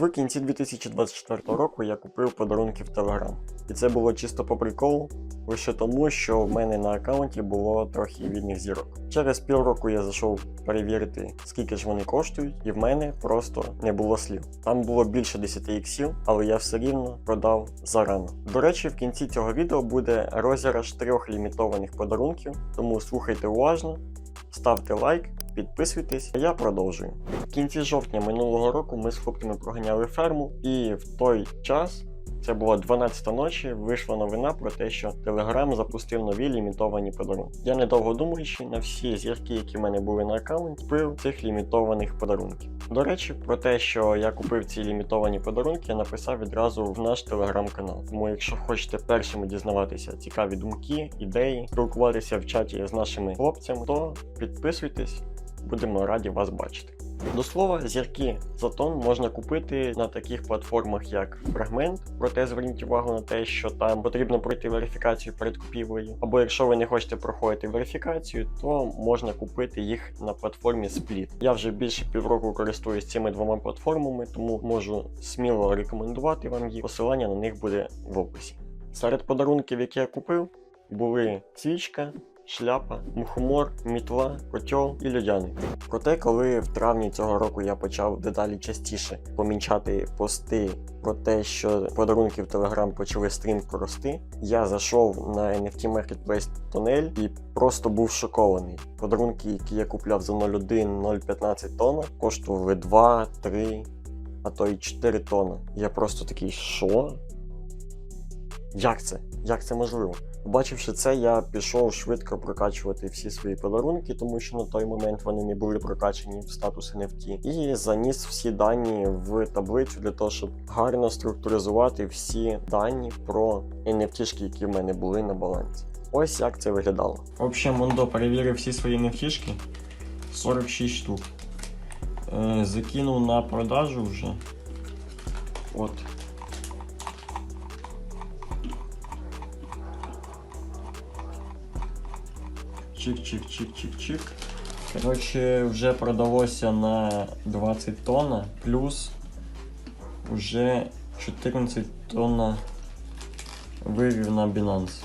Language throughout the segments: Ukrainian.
В кінці 2024 року я купив подарунки в Telegram. І це було чисто по приколу, лише тому, що в мене на аккаунті було трохи вільних зірок. Через півроку я зайшов перевірити, скільки ж вони коштують, і в мене просто не було слів. Там було більше 10 іксів, але я все рівно продав зарано. До речі, в кінці цього відео буде розіграш трьох лімітованих подарунків, тому слухайте уважно, ставте лайк. Підписуйтесь, а я продовжую. В кінці жовтня минулого року ми з хлопцями проганяли ферму, і в той час, це була 12 ночі, вийшла новина про те, що Telegram запустив нові лімітовані подарунки. Я недовго думаючи, на всі зірки, які в мене були на аккаунті, купив цих лімітованих подарунків. До речі, про те, що я купив ці лімітовані подарунки, я написав відразу в наш телеграм-канал. Тому, якщо хочете першими дізнаватися цікаві думки, ідеї, спілкуватися в чаті з нашими хлопцями, то підписуйтесь, будемо раді вас бачити. До слова, зірки Затон можна купити на таких платформах, як Фрагмент, проте зверніть увагу на те, що там потрібно пройти верифікацію перед купівлею. Або якщо ви не хочете проходити верифікацію, то можна купити їх на платформі Split. Я вже більше півроку користуюсь цими двома платформами, тому можу сміло рекомендувати вам їх. Посилання на них буде в описі. Серед подарунків, які я купив, були свічка, шляпа, мухомор, мітла, котел і льодяник. Проте, коли в травні цього року я почав дедалі частіше помічати пости про те, що подарунки в Telegram почали стрімко рости, я зайшов на NFT Marketplace Тонель і просто був шокований. Подарунки, які я купляв за 0,1-0,15 тонн, коштували 2, 3, а то й 4 тонни. Я просто такий, що? Як це? Як це можливо? Побачивши це, я пішов швидко прокачувати всі свої подарунки, тому що на той момент вони не були прокачані в статус NFT, і заніс всі дані в таблицю для того, щоб гарно структуризувати всі дані про NFT, які в мене були на балансі. Ось як це виглядало. В общем, Мондо перевірив всі свої NFT, 46 штук. Е, закинув на продажу вже. От. Чик-чик-чик-чик-чик. Коротше, вже продалося на 20 тонн, плюс вже 14 тонн вивів на Binance.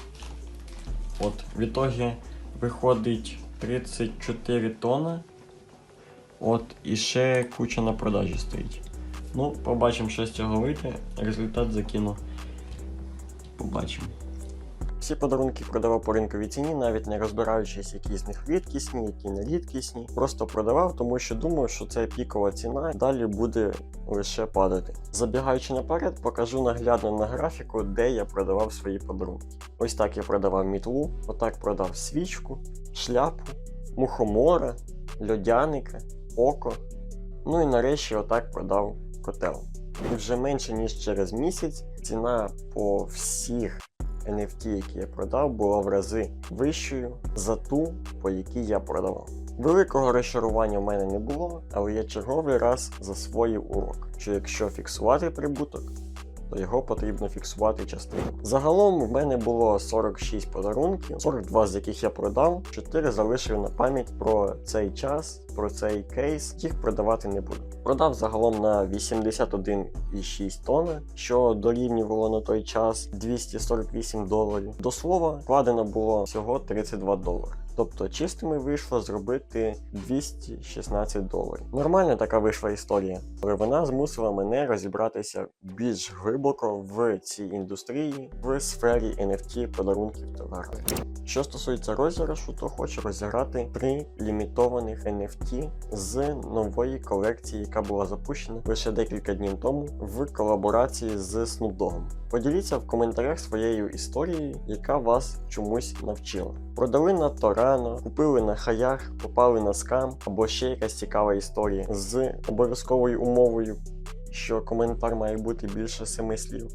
От, в ітогі виходить 34 тонни. От, і ще куча на продажі стоїть. Ну, побачимо, що з цього вийде. Результат закину. Побачимо. Всі подарунки продавав по ринковій ціні, навіть не розбираючись, які з них рідкісні, які не рідкісні. Просто продавав, тому що думав, що це пікова ціна, далі буде лише падати. Забігаючи наперед, покажу наглядно на графіку, де я продавав свої подарунки. Ось так я продавав мітлу, отак продав свічку, шляпу, мухомора, льодяника, око. Ну і нарешті отак продав котел. І вже менше ніж через місяць ціна по всіх NFT, які я продав, була в рази вищою за ту, по якій я продавав. Великого розчарування в мене не було, але я черговий раз засвоїв урок, що якщо фіксувати прибуток, то його потрібно фіксувати частину. Загалом в мене було 46 подарунків, 42 з яких я продав, 4 залишив на пам'ять про цей час, про цей кейс, їх продавати не буду. Продав загалом на 81,6 тонн, що дорівнювало на той час 248 доларів. До слова, вкладено було всього 32 долари. Тобто чистими вийшло зробити 216 доларів. Нормальна така вийшла історія, але вона змусила мене розібратися більш глибоко в цій індустрії, в сфері NFT подарунків товарів. Що стосується розіграшу, то хочу розіграти три лімітованих NFT з нової колекції, яка була запущена лише декілька днів тому в колаборації з Snoop Dogg. Поділіться в коментарях своєю історією, яка вас чомусь навчила. Продали надто рано, купили на хаях, попали на скам або ще якась цікава історія з обов'язковою умовою, що коментар має бути більше семи слів.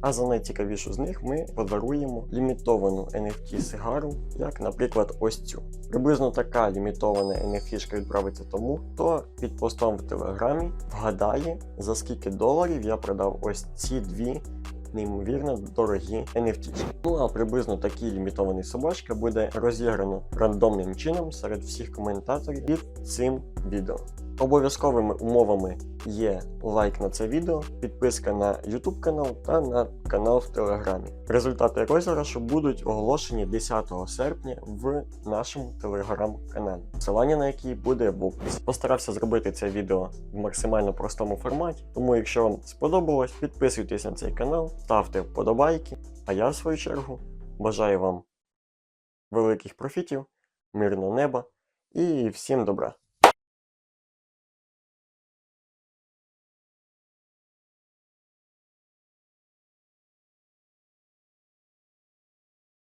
А за найцікавішу з них ми подаруємо лімітовану NFT сигару, як, наприклад, ось цю. Приблизно така лімітована NFT відправиться тому, хто під постом в телеграмі вгадає, за скільки доларів я продав ось ці дві неймовірно дорогі NFT. Ну а приблизно такий лімітований собачка буде розіграно рандомним чином серед всіх коментаторів під цим відео. Обов'язковими умовами є лайк на це відео, підписка на YouTube канал та на канал в Телеграмі. Результати розіграшу будуть оголошені 10 серпня в нашому телеграм-каналі, посилання на який буде в описі. Постарався зробити це відео в максимально простому форматі, тому якщо вам сподобалось, підписуйтесь на цей канал, ставте вподобайки. А я, в свою чергу, бажаю вам великих профітів, мирного неба і всім добра.